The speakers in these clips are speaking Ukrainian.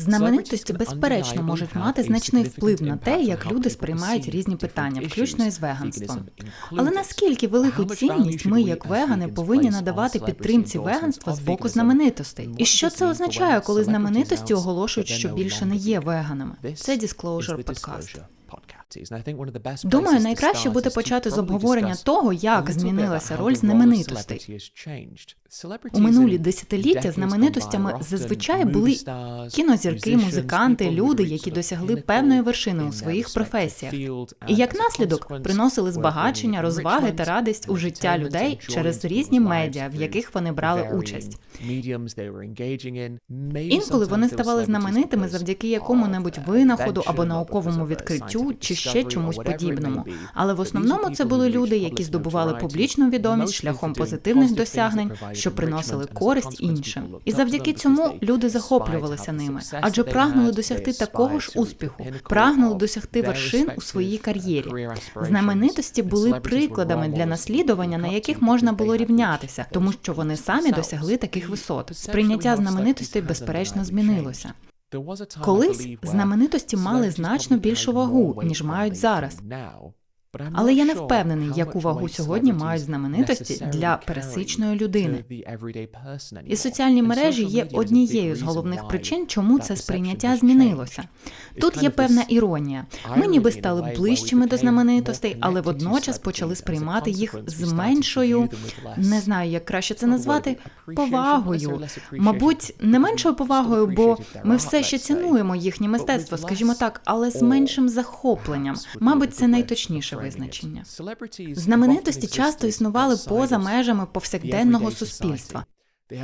Знаменитості безперечно можуть мати значний вплив на те, як люди сприймають різні питання, включно із веганством. Але наскільки велику цінність ми, як вегани, повинні надавати підтримці веганства з боку знаменитостей? І що це означає, коли знаменитості оголошують, що більше не є веганами? Це Disclosure подкаст. Думаю, найкраще буде почати з обговорення того, як змінилася роль знаменитостей. У минулі десятиліття знаменитостями зазвичай були кінозірки, музиканти, люди, які досягли певної вершини у своїх професіях, і як наслідок приносили збагачення, розваги та радість у життя людей через різні медіа, в яких вони брали участь. Інколи вони ставали знаменитими завдяки якому-небудь винаходу або науковому відкриттю, чи ще чомусь подібному. Але в основному це були люди, які здобували публічну відомість шляхом позитивних досягнень, що приносили користь іншим. І завдяки цьому люди захоплювалися ними, адже прагнули досягти такого ж успіху, прагнули досягти вершин у своїй кар'єрі. Знаменитості були прикладами для наслідування, на яких можна було рівнятися, тому що вони самі досягли таких висот. Сприйняття знаменитостей безперечно змінилося. Колись знаменитості мали значно більшу вагу, ніж мають зараз. Але я не впевнений, яку вагу сьогодні мають знаменитості для пересичної людини. І соціальні мережі є однією з головних причин, чому це сприйняття змінилося. Тут є певна іронія. Ми ніби стали ближчими до знаменитостей, але водночас почали сприймати їх з меншою, не знаю, як краще це назвати, повагою. Мабуть, не меншою повагою, бо ми все ще цінуємо їхнє мистецтво, скажімо так, але з меншим захопленням. Мабуть, це найточніше визначення. Знаменитості часто існували поза межами повсякденного суспільства.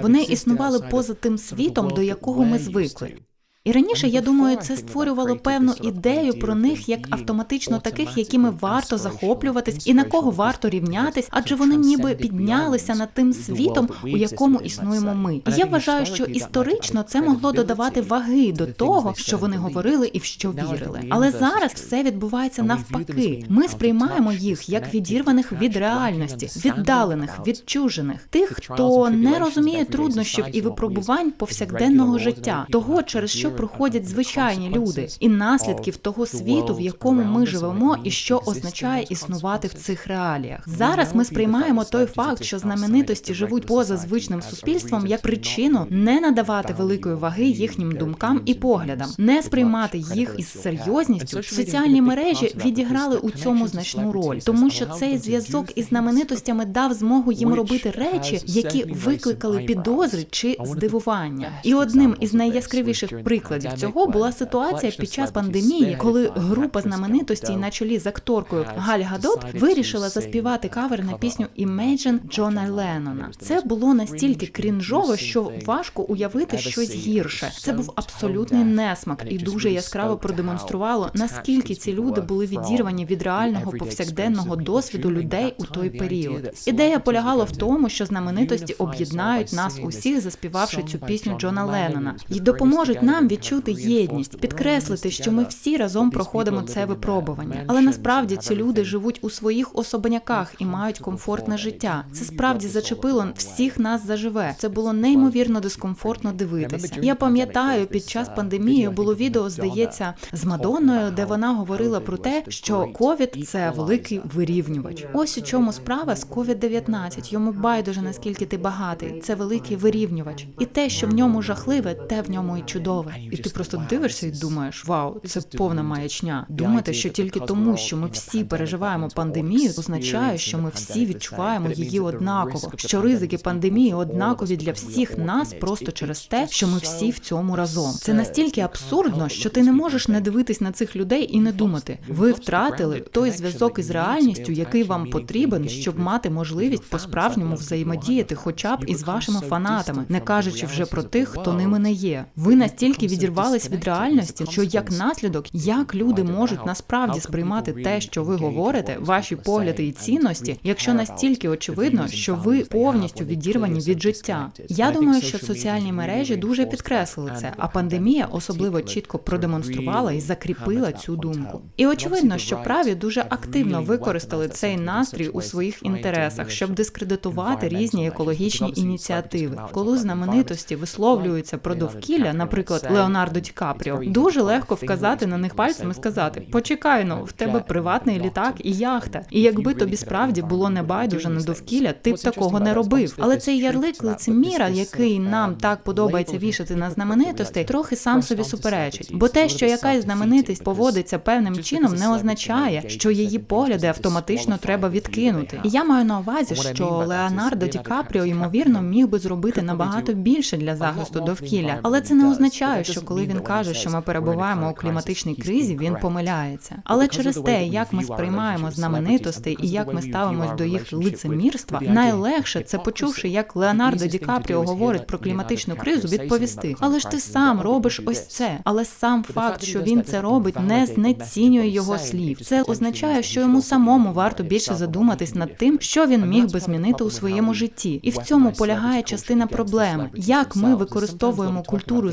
Вони існували поза тим світом, до якого ми звикли. І раніше я думаю, це створювало певну ідею про них як автоматично таких, якими варто захоплюватись і на кого варто рівнятись, адже вони ніби піднялися над тим світом, у якому існуємо ми. І я вважаю, що історично це могло додавати ваги до того, що вони говорили і в що вірили. Але зараз все відбувається навпаки. Ми сприймаємо їх як відірваних від реальності, віддалених, відчужених, тих, хто не розуміє труднощів і випробувань повсякденного життя, того через що проходять звичайні люди, і наслідків того світу, в якому ми живемо, і що означає існувати в цих реаліях. Зараз ми сприймаємо той факт, що знаменитості живуть поза звичним суспільством, як причину не надавати великої ваги їхнім думкам і поглядам, не сприймати їх із серйозністю. Соціальні мережі відіграли у цьому значну роль, тому що цей зв'язок із знаменитостями дав змогу їм робити речі, які викликали підозри чи здивування. І одним із найяскравіших прикладів прикладів цього була ситуація під час пандемії, коли група знаменитостей на чолі з акторкою Галь Гадот вирішила заспівати кавер на пісню Imagine Джона Леннона. Це було настільки крінжово, що важко уявити щось гірше. Це був абсолютний несмак і дуже яскраво продемонструвало, наскільки ці люди були відірвані від реального повсякденного досвіду людей у той період. Ідея полягала в тому, що знаменитості об'єднають нас усіх, заспівавши цю пісню Джона Леннона, і допоможуть нам відчути єдність, підкреслити, що ми всі разом проходимо це випробування. Але насправді ці люди живуть у своїх особняках і мають комфортне життя. Це справді зачепило всіх нас заживе. Це було неймовірно дискомфортно дивитися. Я пам'ятаю, під час пандемії було відео, здається, з Мадонною, де вона говорила про те, що ковід це великий вирівнювач. Ось у чому справа з covid 19 Йому байдуже наскільки ти багатий. Це великий вирівнювач, і те, що в ньому жахливе, те в ньому і чудове. І ти просто дивишся і думаєш, вау, це повна маячня. Думати, що тільки тому, що ми всі переживаємо пандемію, означає, що ми всі відчуваємо її однаково. Що ризики пандемії однакові для всіх нас просто через те, що ми всі в цьому разом. Це настільки абсурдно, що ти не можеш не дивитись на цих людей і не думати. Ви втратили той зв'язок із реальністю, який вам потрібен, щоб мати можливість по-справжньому взаємодіяти, хоча б із вашими фанатами, не кажучи вже про тих, хто ними не є. Ви настільки відірвались від реальності, що як наслідок, як люди можуть насправді сприймати те, що ви говорите, ваші погляди і цінності, якщо настільки очевидно, що ви повністю відірвані від життя. Я думаю, що соціальні мережі дуже підкреслили це, а пандемія особливо чітко продемонструвала і закріпила цю думку. І очевидно, що праві дуже активно використали цей настрій у своїх інтересах, щоб дискредитувати різні екологічні ініціативи. Коли знаменитості висловлюються про довкілля, наприклад, Леонардо Ді Капріо. Дуже легко вказати на них пальцем і сказати: Почекай, ну в тебе приватний літак і яхта. І якби тобі справді було не байдуже на довкілля, ти б такого не робив. Але цей ярлик лицеміра, який нам так подобається вішати на знаменитостей, трохи сам собі суперечить. Бо те, що якась знаменитість поводиться певним чином, не означає, що її погляди автоматично треба відкинути. І я маю на увазі, що Леонардо Ді Капріо ймовірно міг би зробити набагато більше для захисту довкілля, але це не означає, що коли він каже, що ми перебуваємо у кліматичній кризі, він помиляється. Але через те, як ми сприймаємо знаменитостей і як ми ставимось до їх лицемірства, найлегше це почувши, як Леонардо Ді Капріо говорить про кліматичну кризу, відповісти. Але ж ти сам робиш ось це. Але сам факт, що він це робить, не знецінює його слів. Це означає, що йому самому варто більше задуматись над тим, що він міг би змінити у своєму житті, і в цьому полягає частина проблеми, як ми використовуємо культуру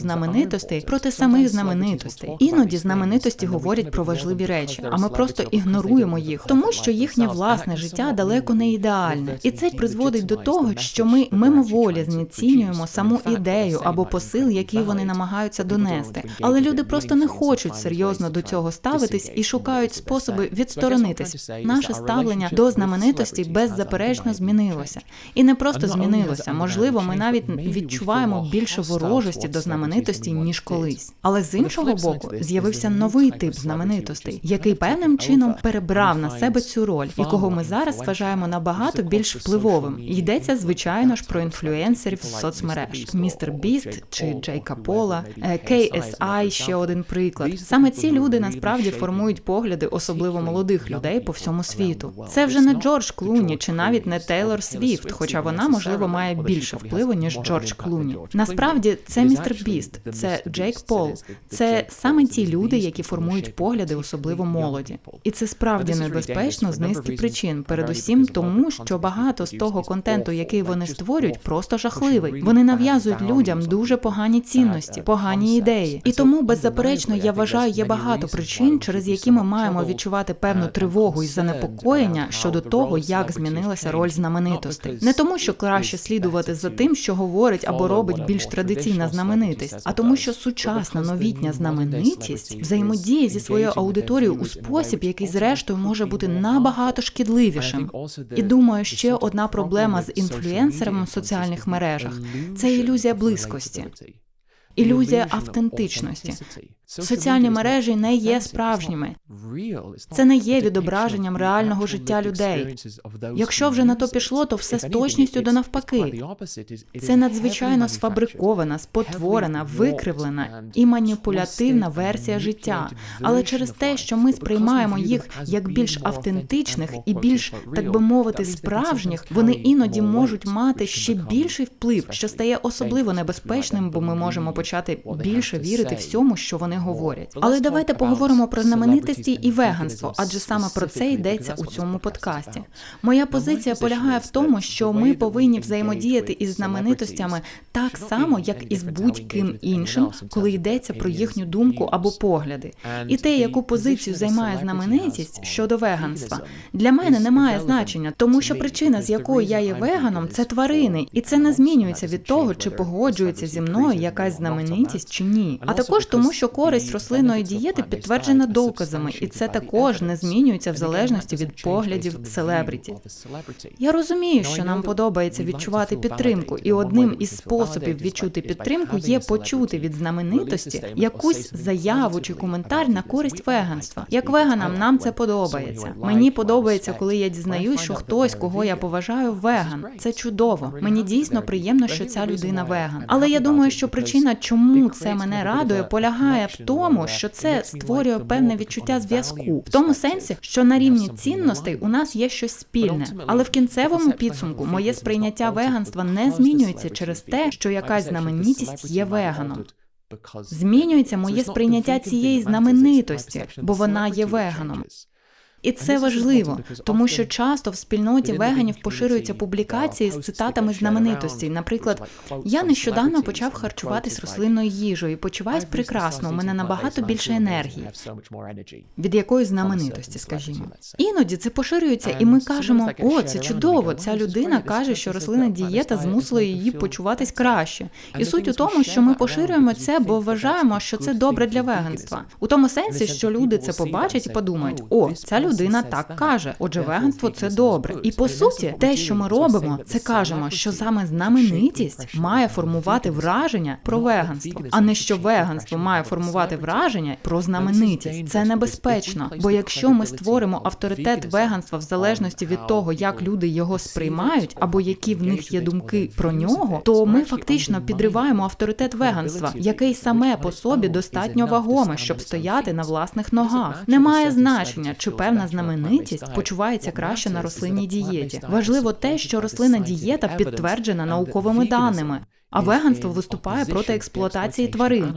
знаменитостей проти самих знаменитостей. Іноді знаменитості говорять про важливі речі, а ми просто ігноруємо їх, тому що їхнє власне життя далеко не ідеальне, і це призводить до того, що ми мимоволі знецінюємо саму ідею або посил, який вони намагаються донести. Але люди просто не хочуть серйозно до цього ставитись і шукають способи відсторонитись. Наше ставлення до знаменитості беззаперечно змінилося, і не просто змінилося. Можливо, ми навіть відчуваємо більше ворожості до знаменитості ніж колись. Але з іншого боку, з'явився новий тип знаменитостей, який певним чином перебрав на себе цю роль, і кого ми зараз вважаємо набагато більш впливовим. Йдеться звичайно ж про інфлюенсерів з соцмереж, містер Біст чи Джейка Пола, е, KSI – ще один приклад. Саме ці люди насправді формують погляди, особливо молодих людей по всьому світу. Це вже не Джордж Клуні чи навіть не Тейлор Свіфт, хоча вона можливо має більше впливу ніж Джордж Клуні. Насправді це містер Біст, це Джейк Пол, це саме ті люди, які формують погляди, особливо молоді, і це справді небезпечно з низки причин. Передусім, тому що багато з того контенту, який вони створюють, просто жахливий. Вони нав'язують людям дуже погані цінності, погані ідеї. І тому, беззаперечно, я вважаю, є багато причин, через які ми маємо відчувати певну тривогу і занепокоєння щодо того, як змінилася роль знаменитостей. Не тому, що краще слідувати за тим, що говорить або робить більш традиційна знаменитість, а тому, що сучасна новітня знаменитість взаємодіє зі своєю аудиторією у спосіб, який зрештою може бути набагато шкідливішим. І думаю, ще одна проблема з інфлюенсерами в соціальних мережах це ілюзія близькості. Ілюзія автентичності. Соціальні мережі не є справжніми. Це не є відображенням реального життя людей. Якщо вже на то пішло, то все з точністю до навпаки. Це надзвичайно сфабрикована, спотворена, викривлена і маніпулятивна версія життя. Але через те, що ми сприймаємо їх як більш автентичних і більш, так би мовити, справжніх, вони іноді можуть мати ще більший вплив, що стає особливо небезпечним, бо ми можемо почати більше вірити всьому, що вони говорять. Але давайте поговоримо про знаменитості і веганство, адже саме про це йдеться у цьому подкасті. Моя позиція полягає в тому, що ми повинні взаємодіяти із знаменитостями так само, як і з будь-ким іншим, коли йдеться про їхню думку або погляди. І те, яку позицію займає знаменитість щодо веганства, для мене не має значення, тому що причина, з якою я є веганом, це тварини, і це не змінюється від того, чи погоджується зі мною якась знаменитість чи ні. А також тому, що користь рослинної дієти підтверджена доказами, і це також не змінюється в залежності від поглядів селебріті. Я розумію, що нам подобається відчувати підтримку, і одним із способів відчути підтримку є почути від знаменитості якусь заяву чи коментар на користь веганства. Як веганам нам це подобається. Мені подобається, коли я дізнаюсь, що хтось, кого я поважаю, веган. Це чудово. Мені дійсно приємно, що ця людина веган. Але я думаю, що причина, чому це мене радує, полягає в тому, що це створює певне відчуття зв'язку, в тому сенсі, що на рівні цінностей у нас є щось спільне, але в кінцевому підсумку моє сприйняття веганства не змінюється через те, що якась знаменитість є веганом. Змінюється моє сприйняття цієї знаменитості, бо вона є веганом. І це важливо, тому що часто в спільноті веганів поширюються публікації з цитатами знаменитостей. Наприклад, я нещодавно почав харчуватись рослинною їжею і почуваюсь прекрасно. У мене набагато більше енергії. Від якої знаменитості, скажімо, іноді це поширюється, і ми кажемо: о, це чудово! Ця людина каже, що рослинна дієта змусила її почуватись краще. І суть у тому, що ми поширюємо це, бо вважаємо, що це добре для веганства. У тому сенсі, що люди це побачать і подумають: о, ця людина так каже. Отже, веганство це добре. І по суті, те, що ми робимо, це кажемо, що саме знаменитість має формувати враження про веганство, а не що веганство має формувати враження про знаменитість. Це небезпечно, бо якщо ми створимо авторитет веганства в залежності від того, як люди його сприймають, або які в них є думки про нього, то ми фактично підриваємо авторитет веганства, який саме по собі достатньо вагоме, щоб стояти на власних ногах. Немає значення, чи певна знаменитість почувається краще на рослинній дієті. Важливо те, що рослинна дієта підтверджена науковими даними, а веганство виступає проти експлуатації тварин.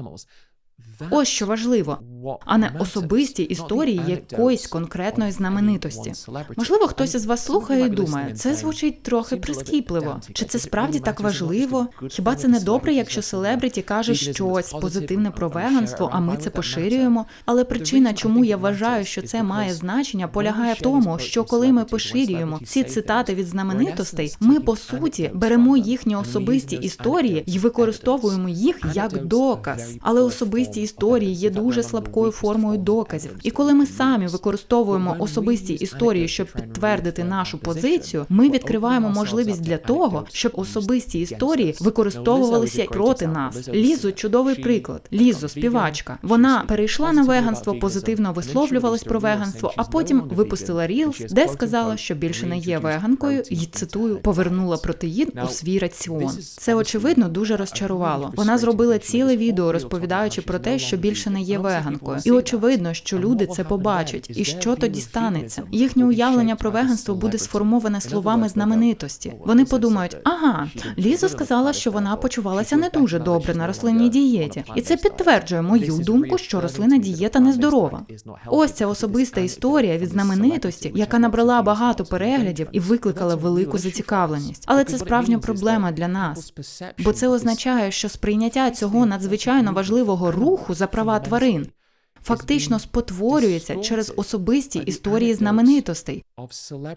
Ось що важливо, а не особисті історії якоїсь конкретної знаменитості. Можливо, хтось із вас слухає і думає, це звучить трохи прискіпливо. Чи це справді так важливо? Хіба це не добре, якщо селебриті каже щось позитивне про веганство, а ми це поширюємо? Але причина, чому я вважаю, що це має значення, полягає в тому, що коли ми поширюємо ці цитати від знаменитостей, ми по суті беремо їхні особисті історії і використовуємо їх як доказ. Але особисті історії є дуже слабкою формою доказів. І коли ми самі використовуємо особисті історії, щоб підтвердити нашу позицію, ми відкриваємо можливість для того, щоб особисті історії використовувалися проти нас. Лізо чудовий приклад. Лізо, співачка. Вона перейшла на веганство, позитивно висловлювалась про веганство, а потім випустила рілс, де сказала, що більше не є веганкою, і цитую, повернула протеїн у свій раціон. Це очевидно дуже розчарувало. Вона зробила ціле відео, розповідаючи про те, що більше не є веганкою, і очевидно, що люди це побачать. І що тоді станеться? Їхнє уявлення про веганство буде сформоване словами знаменитості. Вони подумають, ага, Ліза сказала, що вона почувалася не дуже добре на рослинній дієті, і це підтверджує мою думку, що рослинна дієта нездорова. Ось ця особиста історія від знаменитості, яка набрала багато переглядів і викликала велику зацікавленість. Але це справжня проблема для нас, бо це означає, що сприйняття цього надзвичайно важливого руху за права тварин фактично спотворюється через особисті історії знаменитостей,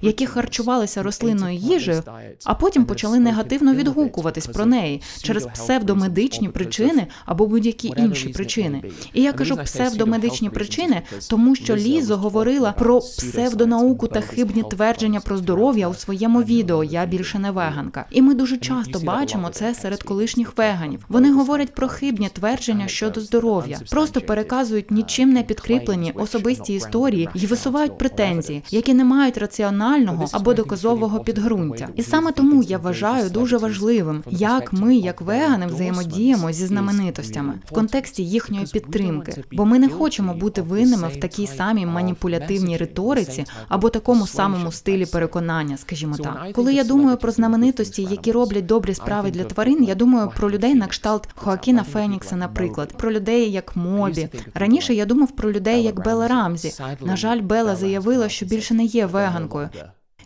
які харчувалися рослинною їжею, а потім почали негативно відгукуватись про неї через псевдомедичні причини або будь-які інші причини. І я кажу псевдомедичні причини, тому що Лізо говорила про псевдонауку та хибні твердження про здоров'я у своєму відео Я більше не веганка. І ми дуже часто бачимо це серед колишніх веганів. Вони говорять про хибні твердження щодо здоров'я, просто переказують нічим не підкріплені особисті історії і висувають претензії, які не мають раціонального або доказового підґрунтя. І саме тому я вважаю дуже важливим, як ми, як вегани, взаємодіємо зі знаменитостями в контексті їхньої підтримки, бо ми не хочемо бути винними в такій самій маніпулятивній риториці або такому самому стилі переконання, скажімо так. Коли я думаю про знаменитості, які роблять добрі справи для тварин, я думаю про людей на кшталт Хоакіна Фенікса, наприклад, про людей як Мобі. Раніше я думав про людей як Белла Рамзі. На жаль, Бела заявила, що більше не є веганкою,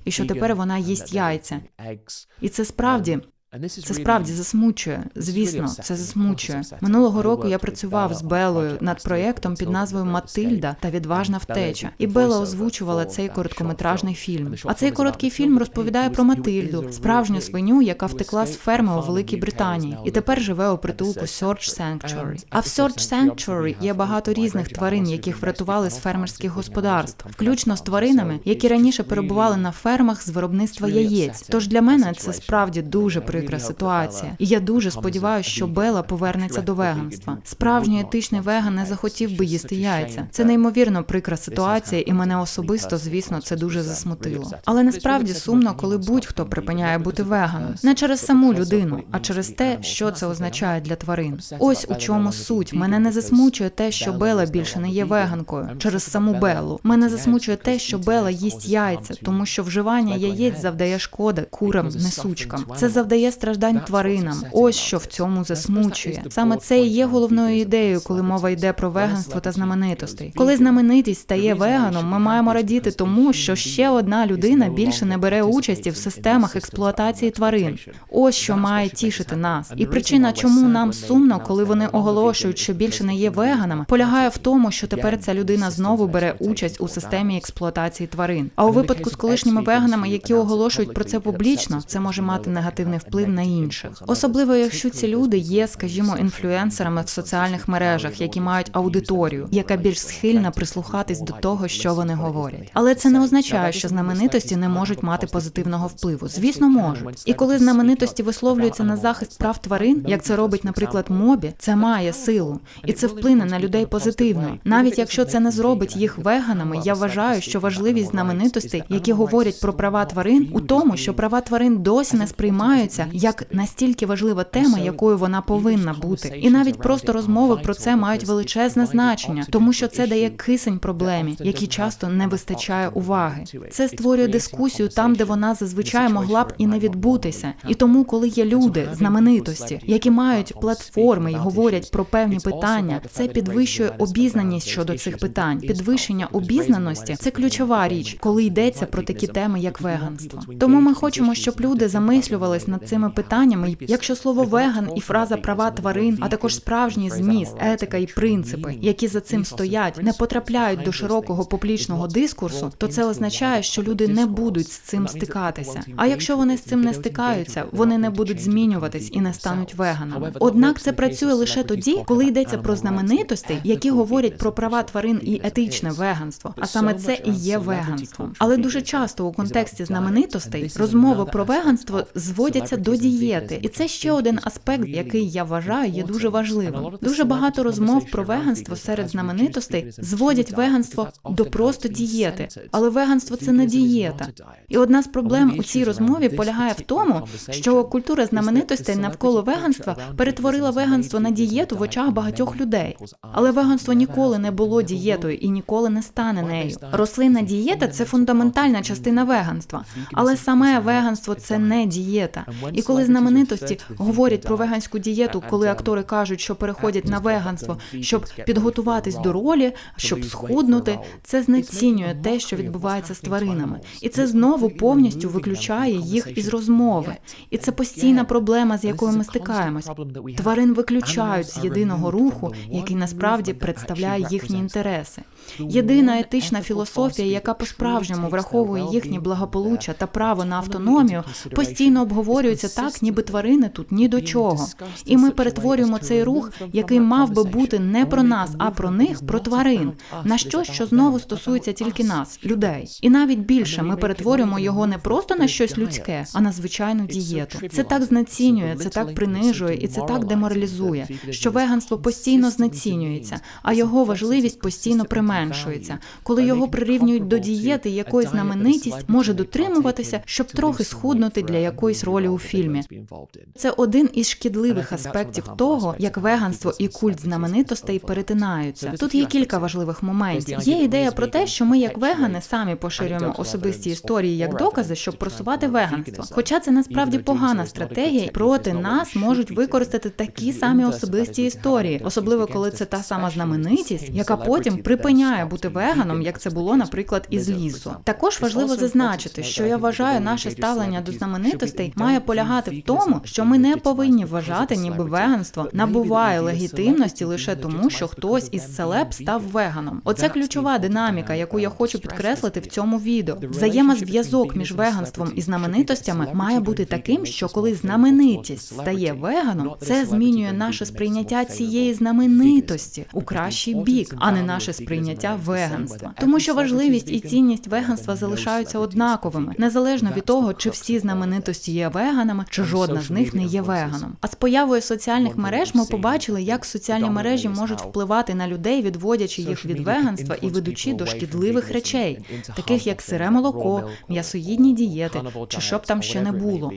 і що тепер вона їсть яйця. І це справді це справді засмучує. Звісно, це засмучує. Минулого року я працював з Белою над проєктом під назвою Матильда та відважна втеча. І Бела озвучувала цей короткометражний фільм. А цей короткий фільм розповідає про Матильду, справжню свиню, яка втекла з ферми у Великій Британії, і тепер живе у притулку Search Sanctuary. А в Search Sanctuary є багато різних тварин, яких врятували з фермерських господарств, включно з тваринами, які раніше перебували на фермах з виробництва яєць. Тож для мене це справді дуже при прикра ситуація, і я дуже сподіваюся, що Бела повернеться до веганства. Справжній етичний веган не захотів би їсти яйця. Це неймовірно прикра ситуація, і мене особисто, звісно, це дуже засмутило. Але насправді сумно, коли будь-хто припиняє бути веганом, не через саму людину, а через те, що це означає для тварин. Ось у чому суть. Мене не засмучує те, що Бела більше не є веганкою через саму Белу. Мене засмучує те, що Бела їсть яйця, тому що вживання яєць завдає шкоди курам, несучкам. Це завдає страждань тваринам. Ось що в цьому засмучує. Саме це і є головною ідеєю, коли мова йде про веганство та знаменитостей. Коли знаменитість стає веганом, ми маємо радіти тому, що ще одна людина більше не бере участі в системах експлуатації тварин. Ось що має тішити нас. І причина, чому нам сумно, коли вони оголошують, що більше не є веганами, полягає в тому, що тепер ця людина знову бере участь у системі експлуатації тварин. А у випадку з колишніми веганами, які оголошують про це публічно, це може мати негативний вплив на інших, особливо якщо ці люди є, скажімо, інфлюенсерами в соціальних мережах, які мають аудиторію, яка більш схильна прислухатись до того, що вони говорять. Але це не означає, що знаменитості не можуть мати позитивного впливу. Звісно, можуть. І коли знаменитості висловлюються на захист прав тварин, як це робить, наприклад, мобі, це має силу, і це вплине на людей позитивно. Навіть якщо це не зробить їх веганами, я вважаю, що важливість знаменитостей, які говорять про права тварин, у тому, що права тварин досі не сприймаються як настільки важлива тема, якою вона повинна бути, і навіть просто розмови про це мають величезне значення, тому що це дає кисень проблемі, якій часто не вистачає уваги. Це створює дискусію там, де вона зазвичай могла б і не відбутися. І тому, коли є люди, знаменитості, які мають платформи і говорять про певні питання, це підвищує обізнаність щодо цих питань. Підвищення обізнаності це ключова річ, коли йдеться про такі теми, як веганство. Тому ми хочемо, щоб люди замислювались над цими питаннями. Якщо слово веган і фраза права тварин, а також справжній зміст, етика і принципи, які за цим стоять, не потрапляють до широкого публічного дискурсу, то це означає, що люди не будуть з цим стикатися. А якщо вони з цим не стикаються, вони не будуть змінюватись і не стануть веганами. Однак це працює лише тоді, коли йдеться про знаменитостей, які говорять про права тварин і етичне веганство. А саме це і є веганством. Але дуже часто у контексті знаменитостей розмови про веганство зводяться до дієти, і це ще один аспект, який я вважаю є дуже важливим. Дуже багато розмов про веганство серед знаменитостей зводять веганство до просто дієти, але веганство це не дієта. І одна з проблем у цій розмові полягає в тому, що культура знаменитостей навколо веганства перетворила веганство на дієту в очах багатьох людей. Але веганство ніколи не було дієтою і ніколи не стане нею. Рослинна дієта це фундаментальна частина веганства, але саме веганство це не дієта. І коли знаменитості говорять про веганську дієту, коли актори кажуть, що переходять на веганство, щоб підготуватись до ролі, щоб схуднути, це знецінює те, що відбувається з тваринами, і це знову повністю виключає їх із розмови. І це постійна проблема, з якою ми стикаємось. Тварин виключають з єдиного руху, який насправді представляє їхні інтереси. Єдина етична філософія, яка по-справжньому враховує їхнє благополуччя та право на автономію, постійно обговорюється так, ніби тварини тут ні до чого. І ми перетворюємо цей рух, який мав би бути не про нас, а про них, про тварин, на щось, що знову стосується тільки нас, людей. І навіть більше ми перетворюємо його не просто на щось людське, а на звичайну дієту. Це так знецінює, це так принижує і це так деморалізує, що веганство постійно знецінюється, а його важливість постійно применшується. Коли його прирівнюють до дієти, якої знаменитість може дотримуватися, щоб трохи схуднути для якоїсь ролі у фільмі. Це один із шкідливих аспектів того, як веганство і культ знаменитостей перетинаються. Тут є кілька важливих моментів. Є ідея про те, що ми, як вегани, самі поширюємо особисті історії як докази, щоб просувати веганство. Хоча це насправді погана стратегія, проти нас можуть використати такі самі особисті історії, особливо коли це та сама знаменитість, яка потім припиняє бути веганом, як це було, наприклад, із лісу. Також важливо зазначити, що я вважаю, наше ставлення до знаменитостей має полягати в тому, що ми не повинні вважати, ніби веганство набуває легітимності лише тому, що хтось із селеб став веганом. Оце ключова динаміка, яку я хочу підкреслити в цьому відео. Взаємозв'язок між веганством і знаменитостями має бути таким, що коли знаменитість стає веганом, це змінює наше сприйняття цієї знаменитості у кращий бік, а не наше сприйняття веганства. Тому що важливість і цінність веганства залишаються однаковими, незалежно від того, чи всі знаменитості є веганами, чи жодна з них не є веганом. А з появою соціальних мереж ми побачили, як соціальні мережі можуть впливати на людей, відводячи їх від веганства і ведучи до шкідливих речей, таких як сире молоко, м'ясоїдні дієти, чи що б там ще не було.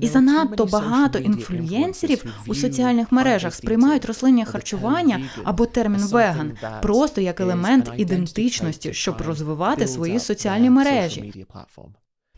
І занадто багато інфлюєнсерів у соціальних мережах сприймають рослинне харчування або термін веган просто як елемент ідентичності, щоб розвивати свої соціальні мережі.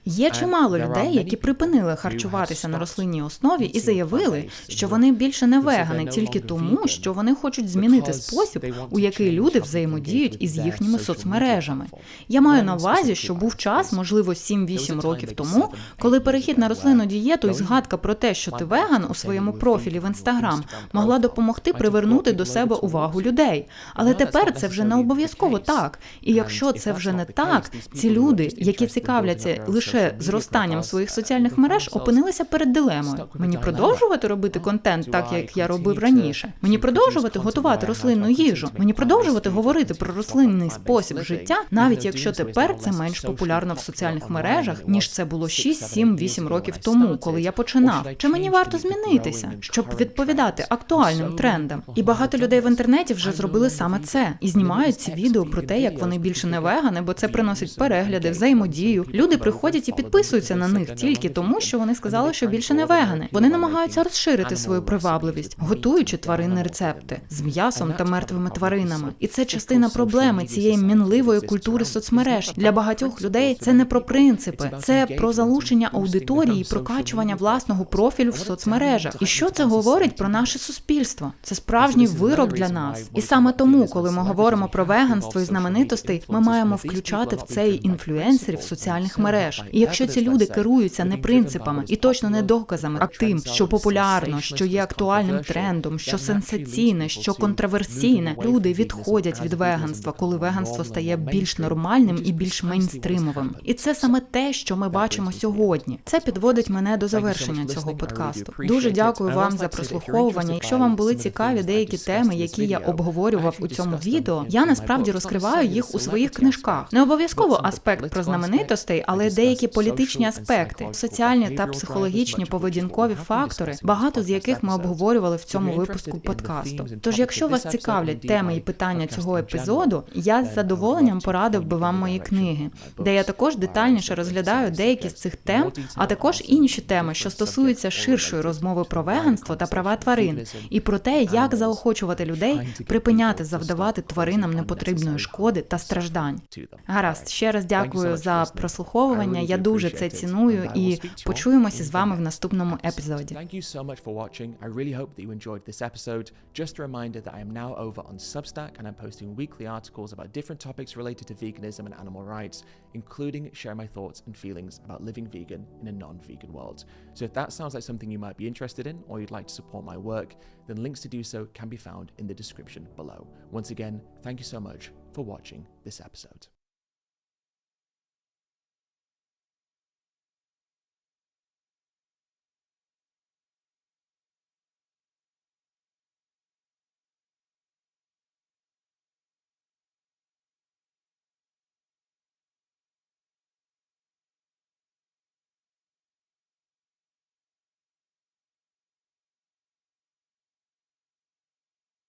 Є чимало людей, які припинили харчуватися на рослинній основі і заявили, що вони більше не вегани тільки тому, що вони хочуть змінити спосіб, у який люди взаємодіють із їхніми соцмережами. Я маю на увазі, що був час, можливо, 7-8 років тому, коли перехід на рослинну дієту і згадка про те, що ти веган у своєму профілі в інстаграм, могла допомогти привернути до себе увагу людей. Але тепер це вже не обов'язково так. І якщо це вже не так, ці люди, які цікавляться лише зростанням своїх соціальних мереж, опинилися перед дилемою. Мені продовжувати робити контент так, як я робив раніше. Мені продовжувати готувати рослинну їжу. Мені продовжувати говорити про рослинний спосіб життя, навіть якщо тепер це менш популярно в соціальних мережах, ніж це було 6, 7, 8 років тому, коли я починав. Чи мені варто змінитися, щоб відповідати актуальним трендам? І багато людей в інтернеті вже зробили саме це і знімають ці відео про те, як вони більше не вегани, бо це приносить перегляди, взаємодію. Люди приходять і підписуються на них тільки тому, що вони сказали, що більше не вегани. Вони намагаються розширити свою привабливість, готуючи тваринні рецепти з м'ясом та мертвими тваринами. І це частина проблеми цієї мінливої культури соцмереж. Для багатьох людей це не про принципи, це про залучення аудиторії, прокачування власного профілю в соцмережах. І що це говорить про наше суспільство? Це справжній вирок для нас. І саме тому, коли ми говоримо про веганство і знаменитостей, ми маємо включати в цей інфлюенсерів соціальних мереж. І якщо ці люди керуються не принципами і точно не доказами, а тим, що популярно, що є актуальним трендом, що сенсаційне, що контроверсійне, люди відходять від веганства, коли веганство стає більш нормальним і більш мейнстримовим. І це саме те, що ми бачимо сьогодні. Це підводить мене до завершення цього подкасту. Дуже дякую вам за прослуховування. Якщо вам були цікаві деякі теми, які я обговорював у цьому відео, я насправді розкриваю їх у своїх книжках. Не обов'язково аспект про знаменитостей, але деякі політичні аспекти, соціальні та психологічні поведінкові фактори, багато з яких ми обговорювали в цьому випуску подкасту. Тож, якщо вас цікавлять теми і питання цього епізоду, я з задоволенням порадив би вам мої книги, де я також детальніше розглядаю деякі з цих тем, а також інші теми, що стосуються ширшої розмови про веганство та права тварин, і про те, як заохочувати людей припиняти завдавати тваринам непотрібної шкоди та страждань. Гаразд, ще раз дякую за прослуховування. Я дуже це ціную і почуємося з вами в наступному епізоді. Thank you so much for watching. I really hope that you enjoyed this episode. Just a reminder that I am now over on Substack and I'm posting weekly articles about different topics related to veganism and animal rights, including share my thoughts and feelings about living vegan in a non vegan world. So if that sounds like something you might be interested in or you'd like to support my work, then links to do so can be found in the description below. Once again, thank you so much for watching this episode.